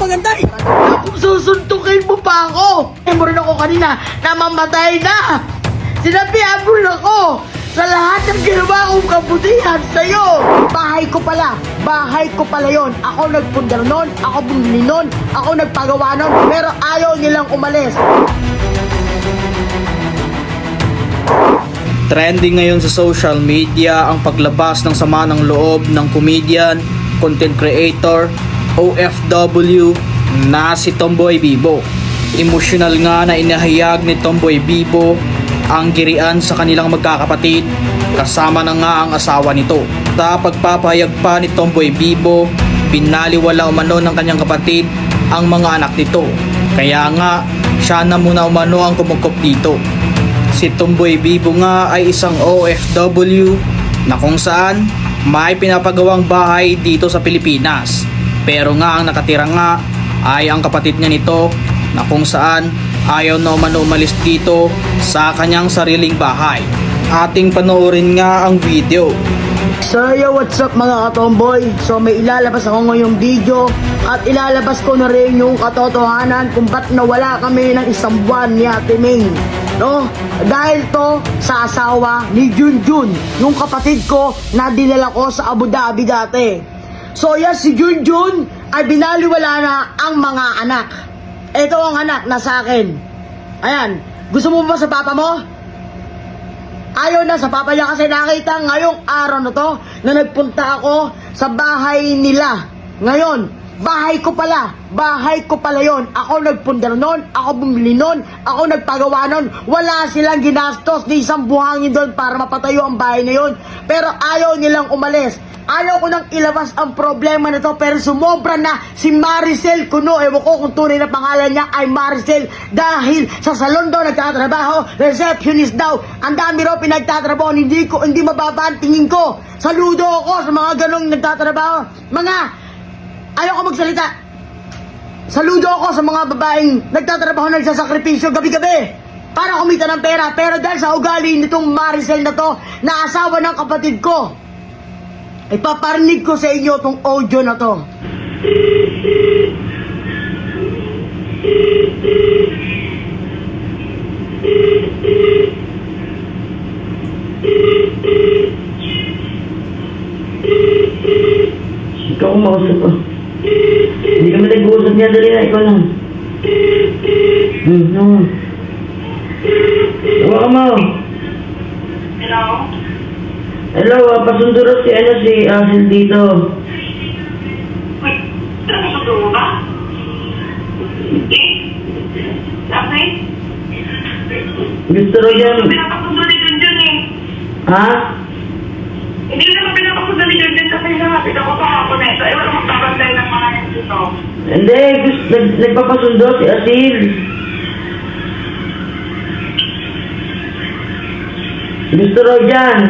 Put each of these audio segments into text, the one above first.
maganda eh. Susuntukin mo pa ako. Eh, mo rin ako kanina na mamatay na. Sinabihan mo rin ako sa lahat ng ginawa kong kabutihan sa'yo. Bahay ko pala. Bahay ko pala yon. Ako nagpundar nun. Ako bumili nun. Ako nagpagawa nun. Pero ayaw nilang umalis. Trending ngayon sa social media ang paglabas ng sama ng loob ng comedian, content creator, OFW na si Tomboy Bibo. Emosyonal nga na inahayag ni Tomboy Bibo ang girian sa kanilang magkakapatid kasama na nga ang asawa nito. Sa pagpapahayag pa ni Tomboy Bibo, binaliwala umano ng kanyang kapatid ang mga anak nito. Kaya nga, siya na muna umano ang kumukop dito. Si Tumboy Bibo nga ay isang OFW na kung saan may pinapagawang bahay dito sa Pilipinas. Pero nga ang nakatira nga ay ang kapatid niya nito na kung saan ayaw na umano umalis dito sa kanyang sariling bahay. Ating panoorin nga ang video. So yo, what's up mga katomboy? So may ilalabas ako ngayong video at ilalabas ko na rin yung katotohanan kung ba't nawala kami ng isang buwan ni Ate Ming. No? Dahil to sa asawa ni Junjun, yung kapatid ko na dinala ko sa Abu Dhabi dati. So yes, si Junjun ay binaliwala na ang mga anak. Ito ang anak na sa akin. Ayan, gusto mo ba sa papa mo? Ayaw na sa papa niya kasi nakita ngayong araw na to na nagpunta ako sa bahay nila. Ngayon, bahay ko pala. Bahay ko pala yon. Ako nagpundar nun, ako bumili nun, ako nagpagawa nun. Wala silang ginastos ni isang buhangin doon para mapatayo ang bahay na yon. Pero ayaw nilang umalis. Ayaw ko nang ilabas ang problema na to pero sumobra na si Maricel Cuno. Ewan ko kung tunay na pangalan niya ay Maricel dahil sa salon daw nagtatrabaho, receptionist daw. Ang dami raw pinagtatrabaho, hindi ko hindi mababa ang tingin ko. Saludo ako sa mga ganong nagtatrabaho. Mga ayaw ko magsalita. Saludo ako sa mga babaeng nagtatrabaho nagsasakripisyo gabi-gabi para kumita ng pera. Pero dahil sa ugali nitong Maricel na to, na asawa ng kapatid ko, Ipaparinig ko sa inyo tong audio na to. Ikaw ang mausap. Kami nag-uusap niya dali na, ikaw lang. Hmm, no. Hawa ka mo. Hello? Hello, uh, pasunduro si, ano, si Asil dito. Nakasundo mo ba? Eh? Okay? Gusto ro yan. Pinapasundo ni Junjun eh. Ha? Hindi ko naman pinapasundo ni Junjun kasi nakapit ako kahapon na ito. Ewan naman babantay ng mga nandito. Hindi, gusto, nag, nagpapasundo si Asil. Gusto ro yan.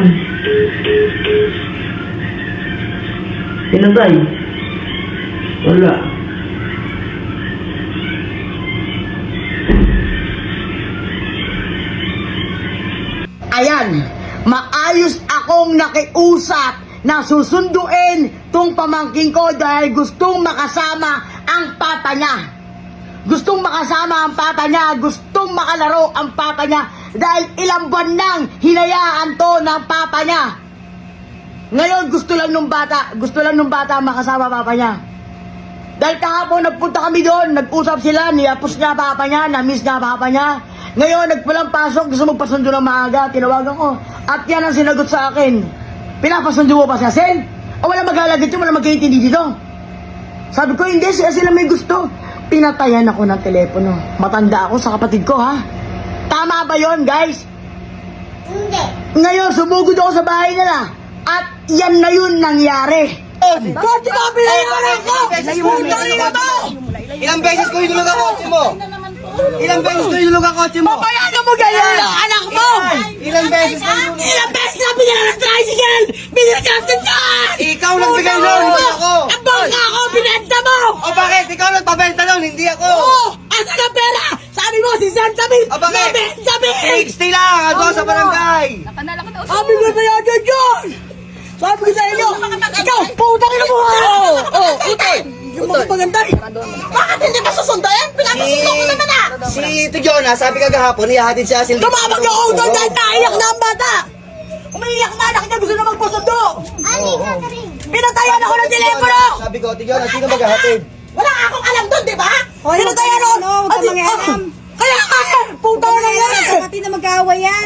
Pinatay. Wala. Ayan, maayos akong nakiusap na susunduin tong pamangking ko dahil gustong makasama ang papa niya. Gustong makasama ang papa niya, gustong makalaro ang papa niya dahil ilang buwan nang hinayaan to ng papa niya. Ngayon gusto lang nung bata, gusto lang nung bata makasama papa niya. Dahil kahapon nagpunta kami doon, nag-usap sila, niyapos niya papa niya, na-miss niya papa niya. Ngayon, nagpulang pasok, gusto magpasundo ng maaga, tinawagan ko. At yan ang sinagot sa akin. Pinapasundo mo pa si Asen? O wala maglalagit yun, wala magkaintindi dito? Sabi ko, hindi, si Asen ang may gusto. Pinatayan ako ng telepono. Matanda ako sa kapatid ko, ha? Tama ba yon guys? Hindi. Ngayon, sumugod ako sa bahay nila. At yan na yun nangyari. Bakit ka pinayaran ko? Putang ina mo! Ilang beses ko hinulog ang kotse mo? Ilang beses ko hinulog ang kotse mo? Papayagan mo ganyan ang anak mo! Ilang beses ko hinulog? Ilang beses na pinala ng tricycle! Binigyan dyan! Ikaw nagbigay nun, hindi ako. Ang bangka ako, binenta mo! O bakit? Ikaw nagpabenta nun, hindi ako. Oo! Asan ang pera? Sabi mo si San David! O bakit? Na Benjamin! 60 lang, ako sa barangay. Sabi ko sa'yo, John John! Sabi ko sa inyo, ikaw, putang ina mo! Oo, oo, utol! Yung mga maganda eh! Bakit Si Tito Jonah, sabi kagahapon, ihahatid siya si Tumawag ako doon dahil naiyak na ang bata! Umiiyak na anak niya, gusto na magpasundo! Pinatayan ako ng telepono! Sabi ko, Tito Jonah, sino maghahatid? Wala akong alam doon, di ba? Pinatayan ako! ano, huwag mangialam. ah, Kaya ka! Puta na yan! Kapatid na mag-aaway yan.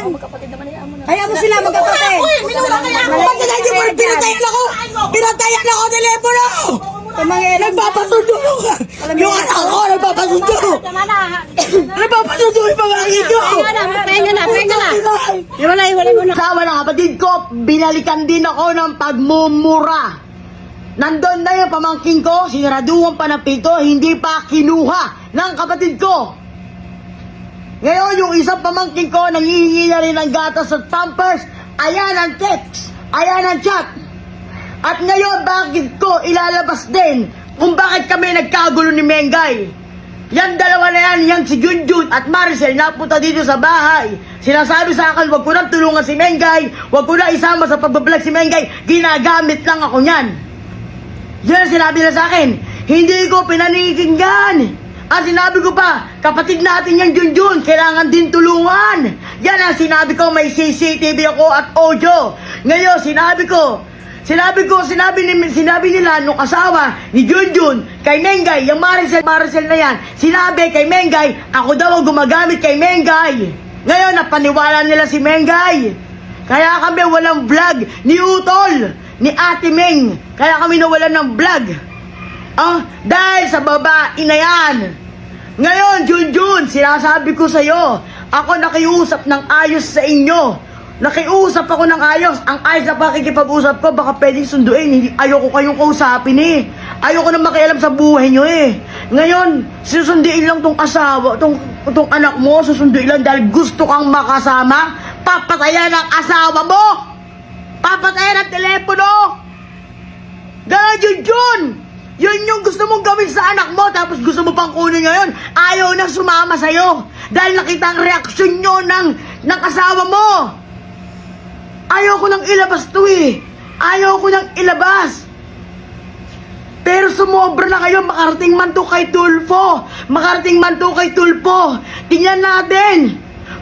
Kaya mo sila magkapatid. Uy, minura kaya ako! Pinatayan ako? Pinatayan ako ng telepono! Nagpapasundo yung, yung anak ko! Nagpapasundo! Nagpapasundo yung pamangkin ko! Pahinga na, pahinga na. Iwalay, iwalay mo na. Asawa ng kapatid ko, binalikan din ako ng pagmumura. Nandun na yung pamangkin ko, sinaraduhan pa ng pito, hindi pa kinuha ng kapatid ko. Ngayon, yung isang pamangkin ko, nangihingi na rin ng gatas at pampers, ayan ang text, ayan ang chat. At ngayon, bakit ko ilalabas din kung bakit kami nagkagulo ni Mengay? Yan dalawa na yan, yan si Junjun at Maricel napunta dito sa bahay. Sinasabi sa akin, wag ko na tulungan si Mengay, wag ko na isama sa pagbablog si Mengay, ginagamit lang ako niyan. Yan sinabi nila sa akin. Hindi ko pinanikinggan. Ang sinabi ko pa, kapatid natin yung Junjun, kailangan din tulungan. Yan ang sinabi ko, may CCTV ako at audio. Ngayon, sinabi ko, sinabi ko, sinabi, ni, sinabi nila nung asawa ni Junjun kay Mengay, yung Maricel, Maricel na yan, sinabi kay Mengay, ako daw ang gumagamit kay Mengay. Ngayon, napaniwala nila si Mengay. Kaya kami walang vlog ni Utol, ni Ate Meng. Kaya kami nawalan ng vlog. Ah, dahil sa babae na yan. Ngayon, Junjun, sinasabi ko sa'yo, ako nakiusap ng ayos sa inyo. Nakiusap ako ng ayos. Ang ayos na pakikipag-usap ko, baka pwedeng sunduin. Hindi, ayoko kayong kausapin eh. Ayoko na makialam sa buhay nyo eh. Ngayon, susunduin lang tong asawa, tong, tong anak mo, susunduin lang dahil gusto kang makasama. Papatayan ang asawa mo! Papatayan ang telepono! Ganon yun yun! Yun yung gusto mong gawin sa anak mo tapos gusto mo pang kunin ngayon. Ayaw na sumama sa'yo dahil nakita ang reaksyon nyo ng, ng asawa mo. Ayaw ko nang ilabas to eh. Ayaw ko nang ilabas. Pero sumobra na kayo, makarating man to kay Tulfo. Makarating man to kay Tulfo. Tingnan natin.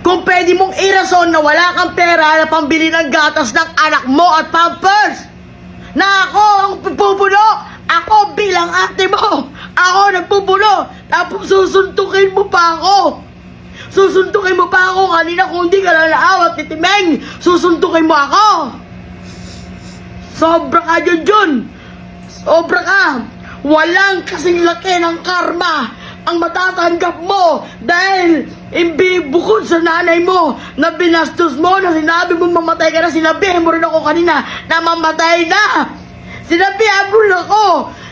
Kung pwede mong irason na wala kang pera na pambili ng gatas ng anak mo at pampers. Na ako ang pupuno. Ako bilang ate mo. Ako nagpupuno. Tapos susuntukin mo pa ako. Susuntukin mo pa ako kanina kung hindi ka lalaawat ni Timeng. Susuntukin mo ako. Sobra ka dyan dyan. Sobra ka. Walang kasing laki ng karma ang matatanggap mo dahil imbi bukod sa nanay mo na binastos mo na sinabi mo mamatay ka na sinabihan mo rin ako kanina na mamatay na sinabihan mo rin ako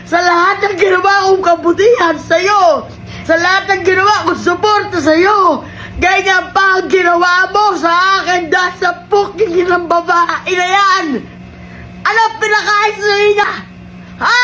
sa lahat ng ginawa kong kabutihan sa'yo sa lahat ng ginawa kong suporta sa'yo ganyan pa ang ginawa mo sa akin dahil sa puking ng babae na yan ano pinakain sa niya? Ha?